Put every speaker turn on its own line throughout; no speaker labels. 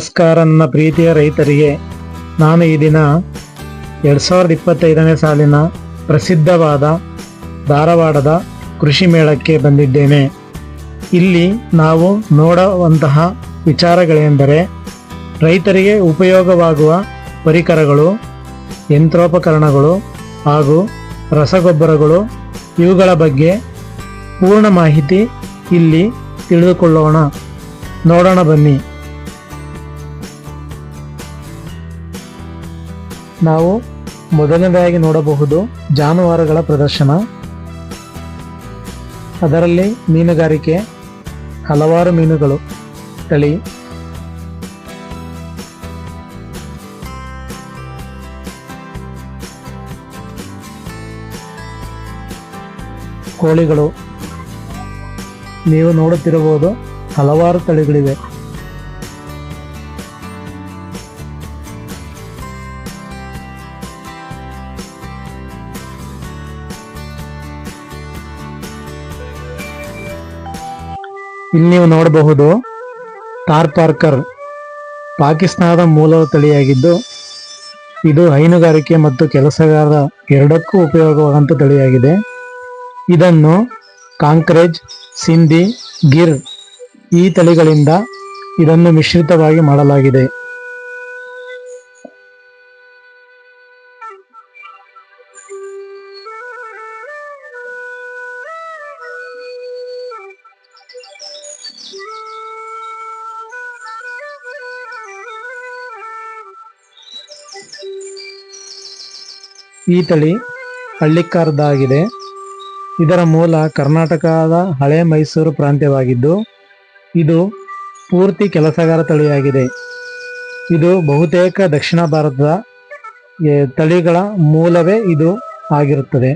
ನಮಸ್ಕಾರ ನನ್ನ ಪ್ರೀತಿಯ ರೈತರಿಗೆ, ನಾನು ಈ ದಿನ ಎರಡು ಸಾವಿರದ ಇಪ್ಪತ್ತೈದನೇ ಸಾಲಿನ ಪ್ರಸಿದ್ಧವಾದ ಧಾರವಾಡದ ಕೃಷಿ ಮೇಳಕ್ಕೆ ಬಂದಿದ್ದೇನೆ. ಇಲ್ಲಿ ನಾವು ನೋಡುವಂತಹ ವಿಚಾರಗಳೆಂದರೆ, ರೈತರಿಗೆ ಉಪಯೋಗವಾಗುವ ಪರಿಕರಗಳು, ಯಂತ್ರೋಪಕರಣಗಳು ಹಾಗೂ ರಸಗೊಬ್ಬರಗಳು, ಇವುಗಳ ಬಗ್ಗೆ ಪೂರ್ಣ ಮಾಹಿತಿ ಇಲ್ಲಿ ತಿಳಿದುಕೊಳ್ಳೋಣ. ನೋಡೋಣ ಬನ್ನಿ. ನಾವು ಮೊದಲನೇದಾಗಿ ನೋಡಬಹುದು ಜಾನುವಾರುಗಳ ಪ್ರದರ್ಶನ. ಅದರಲ್ಲಿ ಮೀನುಗಾರಿಕೆ, ಹಲವಾರು ಮೀನುಗಳು, ತಳಿ. ಕೋಳಿಗಳು. ನೀವು ನೋಡುತ್ತಿರಬಹುದು ಹಲವಾರು ತಳಿಗಳಿವೆ. ಇಲ್ಲಿ ನೀವು ನೋಡಬಹುದು ಟಾರ್ ಪಾರ್ಕರ್ ಪಾಕಿಸ್ತಾನದ ಮೂಲದ ತಳಿಯಾಗಿದ್ದು, ಇದು ಹೈನುಗಾರಿಕೆ ಮತ್ತು ಕೆಲಸಗಾರ ಎರಡಕ್ಕೂ ಉಪಯೋಗವಾದಂಥ ತಳಿಯಾಗಿದೆ. ಇದನ್ನು ಕಾಂಕ್ರೇಜ್, ಸಿಂಧಿ, ಗಿರ್ ಈ ತಳಿಗಳಿಂದ ಇದನ್ನು ಮಿಶ್ರಿತವಾಗಿ ಮಾಡಲಾಗಿದೆ. ಈ ತಳಿ ಹಳ್ಳಿಕಾರದಾಗಿದೆ ಇದರ ಮೂಲ ಕರ್ನಾಟಕದ ಹಳೆ ಮೈಸೂರು ಪ್ರಾಂತ್ಯವಾಗಿದ್ದು, ಇದು ಪೂರ್ತಿ ಕೆಲಸಗಾರ ತಳಿಯಾಗಿದೆ. ಇದು ಬಹುತೇಕ ದಕ್ಷಿಣ ಭಾರತದ ತಳಿಗಳ ಮೂಲವೇ ಇದು ಆಗಿರುತ್ತದೆ.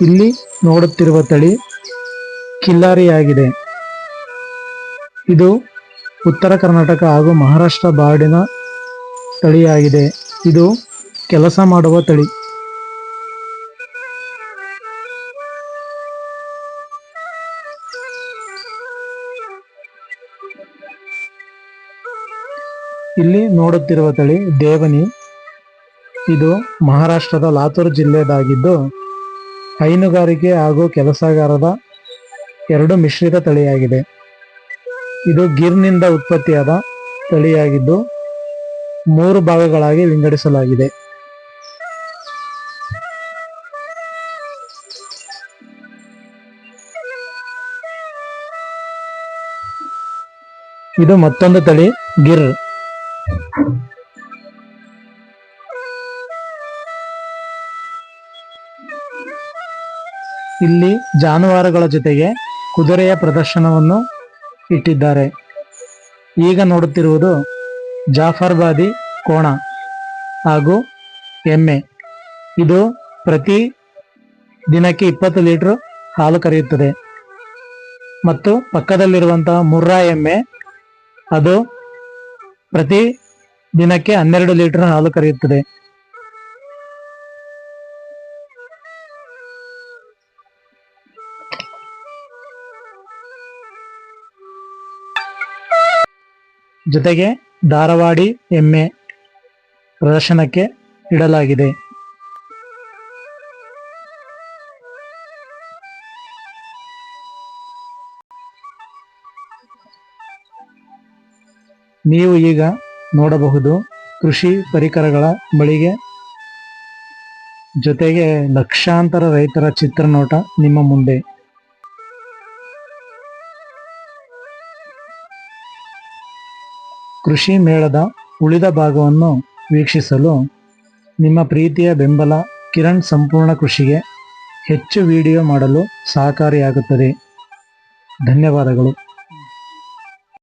ಇಲ್ಲಿ ನೋಡುತ್ತಿರುವ ತಳಿ ಕಿಲ್ಲಾರಿಯಾಗಿದೆ. ಇದು ಉತ್ತರ ಕರ್ನಾಟಕ ಹಾಗೂ ಮಹಾರಾಷ್ಟ್ರ ಬಾರ್ಡಿನ ತಳಿಯಾಗಿದೆ. ಇದು ಕೆಲಸ ಮಾಡುವ ತಳಿ. ಇಲ್ಲಿ ನೋಡುತ್ತಿರುವ ತಳಿ ದೇವನಿ. ಇದು ಮಹಾರಾಷ್ಟ್ರದ ಲಾತೂರ್ ಜಿಲ್ಲೆದಾಗಿದ್ದು, ಹೈನುಗಾರಿಕೆ ಹಾಗೂ ಕೆಲಸಗಾರದ ಎರಡು ಮಿಶ್ರಿತ ತಳಿಯಾಗಿದೆ. ಇದು ಗಿರ್ನಿಂದ ಉತ್ಪತ್ತಿಯಾದ ತಳಿಯಾಗಿದ್ದು ಮೂರು ಭಾಗಗಳಾಗಿ ವಿಂಗಡಿಸಲಾಗಿದೆ. ಇದು ಮತ್ತೊಂದು ತಳಿ, ಗಿರ್. ಇಲ್ಲಿ ಜಾನುವಾರುಗಳ ಜೊತೆಗೆ ಕುದುರೆಯ ಪ್ರದರ್ಶನವನ್ನು ಇಟ್ಟಿದ್ದಾರೆ. ಈಗ ನೋಡುತ್ತಿರುವುದು ಜಾಫರ್ಬಾದಿ ಕೋಣ ಹಾಗೂ ಎಮ್ಮೆ. ಇದು ಪ್ರತಿ ದಿನಕ್ಕೆ ಇಪ್ಪತ್ತು ಲೀಟರ್ ಹಾಲು ಕರೆಯುತ್ತದೆ. ಮತ್ತು ಪಕ್ಕದಲ್ಲಿರುವಂತಹ ಮುರ್ರಾ ಎಮ್ಮೆ, ಅದು ಪ್ರತಿ ದಿನಕ್ಕೆ ಹನ್ನೆರಡು ಲೀಟರ್ ಹಾಲು ಕರೆಯುತ್ತದೆ. ಜೊತೆಗೆ ಧಾರವಾಡಿ ಎಮ್ಮೆ ಪ್ರದರ್ಶನಕ್ಕೆ ಇಡಲಾಗಿದೆ. ನೀವು ಈಗ ನೋಡಬಹುದು ಕೃಷಿ ಪರಿಕರಗಳ ಮಳಿಗೆ. ಜೊತೆಗೆ ಲಕ್ಷಾಂತರ ರೈತರ ಚಿತ್ರನೋಟ ನಿಮ್ಮ ಮುಂದೆ. ಕೃಷಿ ಮೇಳದ ಉಳಿದ ಭಾಗವನ್ನು ವೀಕ್ಷಿಸಲು ನಿಮ್ಮ ಪ್ರೀತಿಯ ಬೆಂಬಲ ಕಿರಣ್ ಸಂಪೂರ್ಣ ಕೃಷಿಗೆ ಹೆಚ್ಚು ವಿಡಿಯೋ ಮಾಡಲು ಸಹಕಾರಿಯಾಗುತ್ತದೆ. ಧನ್ಯವಾದಗಳು.